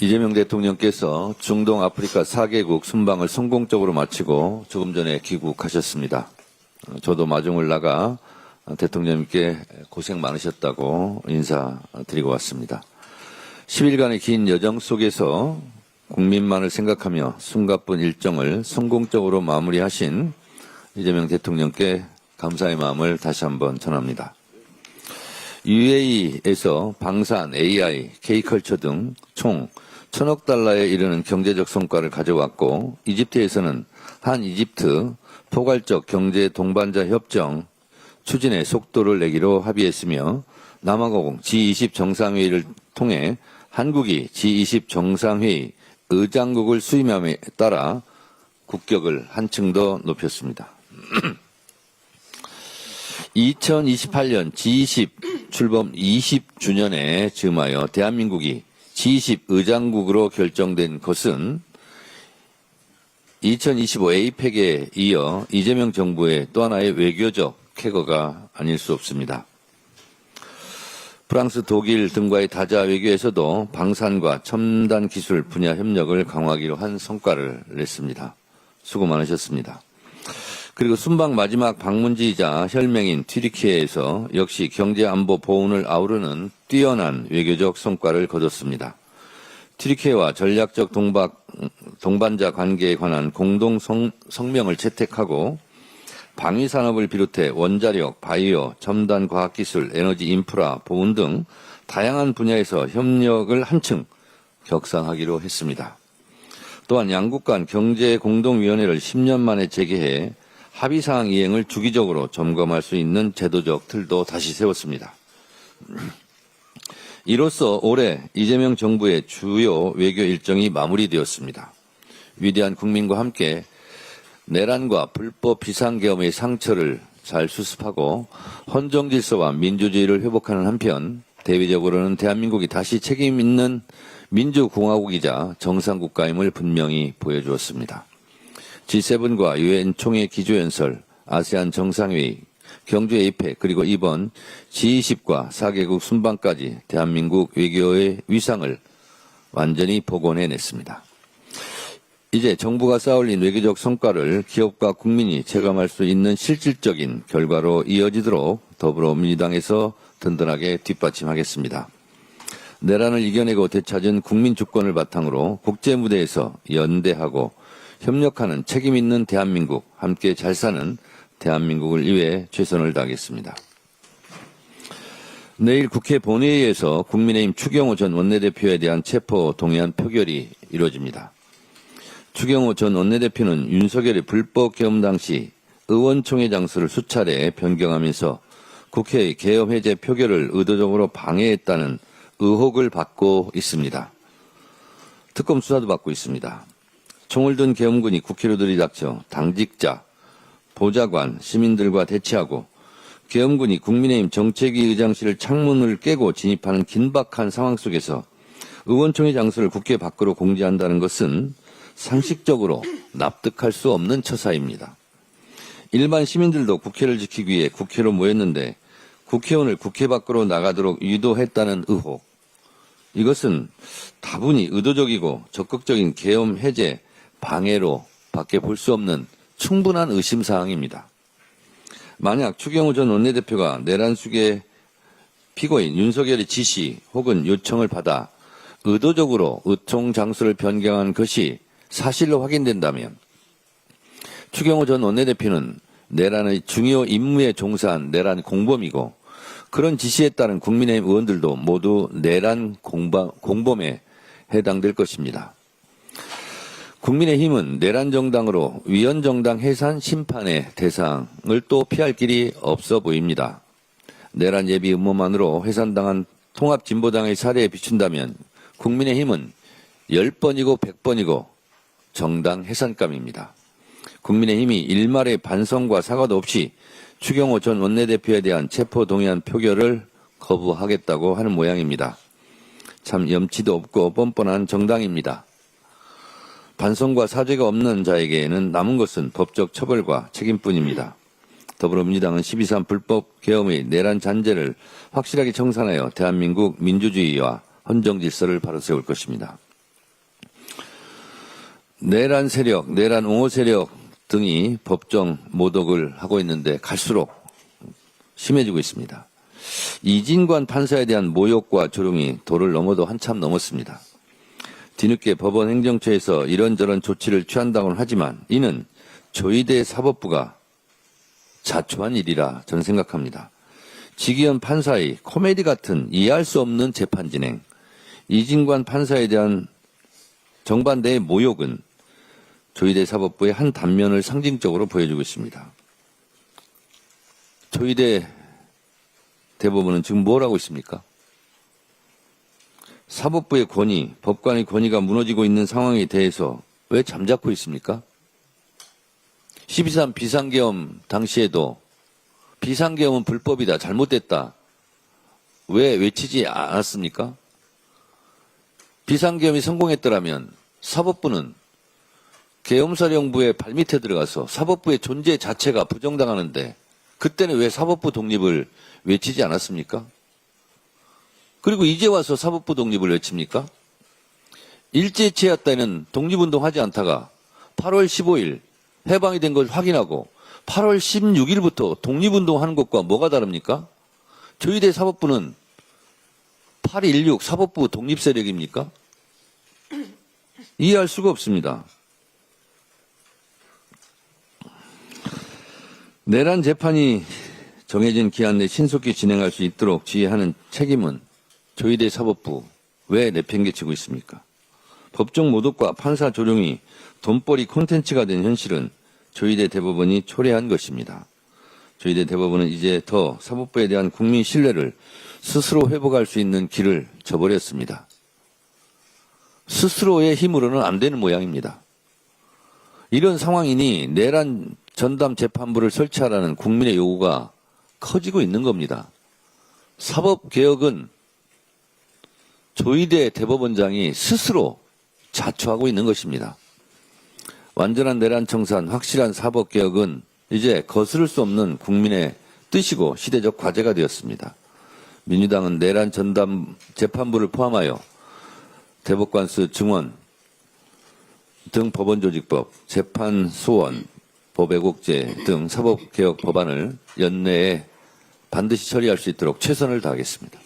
이재명 대통령께서 중동 아프리카 4개국 순방을 성공적으로 마치고 조금 전에 귀국하셨습니다. 어, 저도 마중을 나가 대통령님께 고생 많으셨다고 인사드리고 왔습니다. 10일간의 긴 여정 속에서 국민만을 생각하며 숨가쁜 일정을 성공적으로 마무리하신 이재명 대통령께 감사의 마음을 다시 한번 전합니다. UAE에서 방산, AI, K컬처 등 총 천억 달러에 이르는 경제적 성과를 가져왔고 이집트에서는 한 이집트 포괄적 경제 동반자 협정 추진의 속도를 내기로 합의했으며 남아공 G20 정상회의를 통해 한국이 G20 정상회의 의장국을 수임함에 따라 국격을 한층 더 높였습니다. 2028년 G20 출범 20주년에 즈음하여 대한민국이 G20 의장국으로 결정된 것은 2025 에이펙에 이어 이재명 정부의 또 하나의 외교적 쾌거가 아닐 수 없습니다. 프랑스, 독일 등과의 다자 외교에서도 방산과 첨단 기술 분야 협력을 강화하기로 한 성과를 냈습니다. 수고 많으셨습니다. 그리고 순방 마지막 방문지이자 혈맹인 튀르키예에서 역시 경제 안보 보훈을 아우르는 뛰어난 외교적 성과를 거뒀습니다. 튀르키예와 전략적 동박, 동반자 관계에 관한 공동 성, 성명을 채택하고 방위 산업을 비롯해 원자력, 바이오, 첨단 과학 기술, 에너지 인프라, 보훈 등 다양한 분야에서 협력을 한층 격상하기로 했습니다. 또한 양국 간 경제 공동위원회를 10년 만에 재개해 합의사항 이행을 주기적으로 점검할 수 있는 제도적 틀도 다시 세웠습니다. 이로써 올해 이재명 정부의 주요 외교 일정이 마무리되었습니다. 위대한 국민과 함께 내란과 불법 비상계엄의 상처를 잘 수습하고 헌정 질서와 민주주의를 회복하는 한편 대외적으로는 대한민국이 다시 책임 있는 민주공화국이자 정상국가임을 분명히 보여주었습니다. G7과 유엔 총회 기조연설, 아세안 정상회의, 경주 에이펙 그리고 이번 G20과 4개국 순방까지 대한민국 외교의 위상을 완전히 복원해냈습니다. 이제 정부가 쌓아올린 외교적 성과를 기업과 국민이 체감할 수 있는 실질적인 결과로 이어지도록 더불어민주당에서 든든하게 뒷받침하겠습니다. 내란을 이겨내고 되찾은 국민 주권을 바탕으로 국제 무대에서 연대하고 협력하는 책임 있는 대한민국, 함께 잘 사는 대한민국을 위해 최선을 다하겠습니다. 내일 국회 본회의에서 국민의힘 추경호 전 원내대표에 대한 체포 동의안 표결이 이루어집니다. 추경호 전 원내대표는 윤석열의 불법 계엄 당시 의원총회 장소를 수차례 변경하면서 국회의 계엄 해제 표결을 의도적으로 방해했다는 의혹을 받고 있습니다. 특검 수사도 받고 있습니다. 총을 든 계엄군이 국회로 들이닥쳐 당직자, 보좌관, 시민들과 대치하고 계엄군이 국민의힘 정책위 의장실을 창문을 깨고 진입하는 긴박한 상황 속에서 의원총회 장소를 국회 밖으로 공지한다는 것은 상식적으로 납득할 수 없는 처사입니다. 일반 시민들도 국회를 지키기 위해 국회로 모였는데 국회의원을 국회 밖으로 나가도록 유도했다는 의혹. 이것은 다분히 의도적이고 적극적인 계엄 해제, 방해로 밖에 볼 수 없는 충분한 의심사항입니다. 만약 추경호 전 원내대표가 내란 수계 피고인 윤석열의 지시 혹은 요청을 받아 의도적으로 의총 장소를 변경한 것이 사실로 확인된다면 추경호 전 원내대표는 내란의 중요 임무에 종사한 내란 공범이고 그런 지시에 따른 국민의힘 의원들도 모두 내란 공범, 공범에 해당될 것입니다. 국민의힘은 내란 정당으로 위헌 정당 해산 심판의 대상을 또 피할 길이 없어 보입니다. 내란 예비 음모만으로 해산당한 통합진보당의 사례에 비춘다면 국민의힘은 10번이고 100번이고 정당 해산감입니다. 국민의힘이 일말의 반성과 사과도 없이 추경호 전 원내대표에 대한 체포 동의안 표결을 거부하겠다고 하는 모양입니다. 참 염치도 없고 뻔뻔한 정당입니다. 반성과 사죄가 없는 자에게는 남은 것은 법적 처벌과 책임뿐입니다. 더불어민주당은 12.3 불법 계엄의 내란 잔재를 확실하게 청산하여 대한민국 민주주의와 헌정 질서를 바로 세울 것입니다. 내란 세력, 내란 옹호 세력 등이 법정 모독을 하고 있는데 갈수록 심해지고 있습니다. 이진관 판사에 대한 모욕과 조롱이 도를 넘어도 한참 넘었습니다. 뒤늦게 법원 행정처에서 이런저런 조치를 취한다고는 하지만 이는 조희대 사법부가 자초한 일이라 저는 생각합니다. 지기현 판사의 코미디 같은 이해할 수 없는 재판 진행, 이진관 판사에 대한 정반대의 모욕은 조희대 사법부의 한 단면을 상징적으로 보여주고 있습니다. 조희대 대법원은 지금 뭘 하고 있습니까? 사법부의 권위, 법관의 권위가 무너지고 있는 상황에 대해서 왜 잠자코 있습니까? 12.3 비상계엄 당시에도 비상계엄은 불법이다, 잘못됐다. 왜 외치지 않았습니까? 비상계엄이 성공했더라면 사법부는 계엄사령부의 발밑에 들어가서 사법부의 존재 자체가 부정당하는데 그때는 왜 사법부 독립을 외치지 않았습니까? 그리고 이제 와서 사법부 독립을 외칩니까? 일제 치하 때는 독립운동하지 않다가 8월 15일 해방이 된 걸 확인하고 8월 16일부터 독립운동하는 것과 뭐가 다릅니까? 조희대 사법부는 816 사법부 독립세력입니까? 이해할 수가 없습니다. 내란 재판이 정해진 기한 내 신속히 진행할 수 있도록 지휘하는 책임은 조희대 사법부 왜 내팽개치고 있습니까? 법정 모독과 판사 조롱이 돈벌이 콘텐츠가 된 현실은 조희대 대법원이 초래한 것입니다. 조희대 대법원은 이제 더 사법부에 대한 국민 신뢰를 스스로 회복할 수 있는 길을 저버렸습니다. 스스로의 힘으로는 안 되는 모양입니다. 이런 상황이니 내란 전담 재판부를 설치하라는 국민의 요구가 커지고 있는 겁니다. 사법개혁은 조희대 대법원장이 스스로 자초하고 있는 것입니다. 완전한 내란 청산, 확실한 사법 개혁은 이제 거스를 수 없는 국민의 뜻이고 시대적 과제가 되었습니다. 민주당은 내란 전담 재판부를 포함하여 대법관수 증원 등 법원조직법, 재판소원, 법애국제 등 사법개혁 법안을 연내에 반드시 처리할 수 있도록 최선을 다하겠습니다.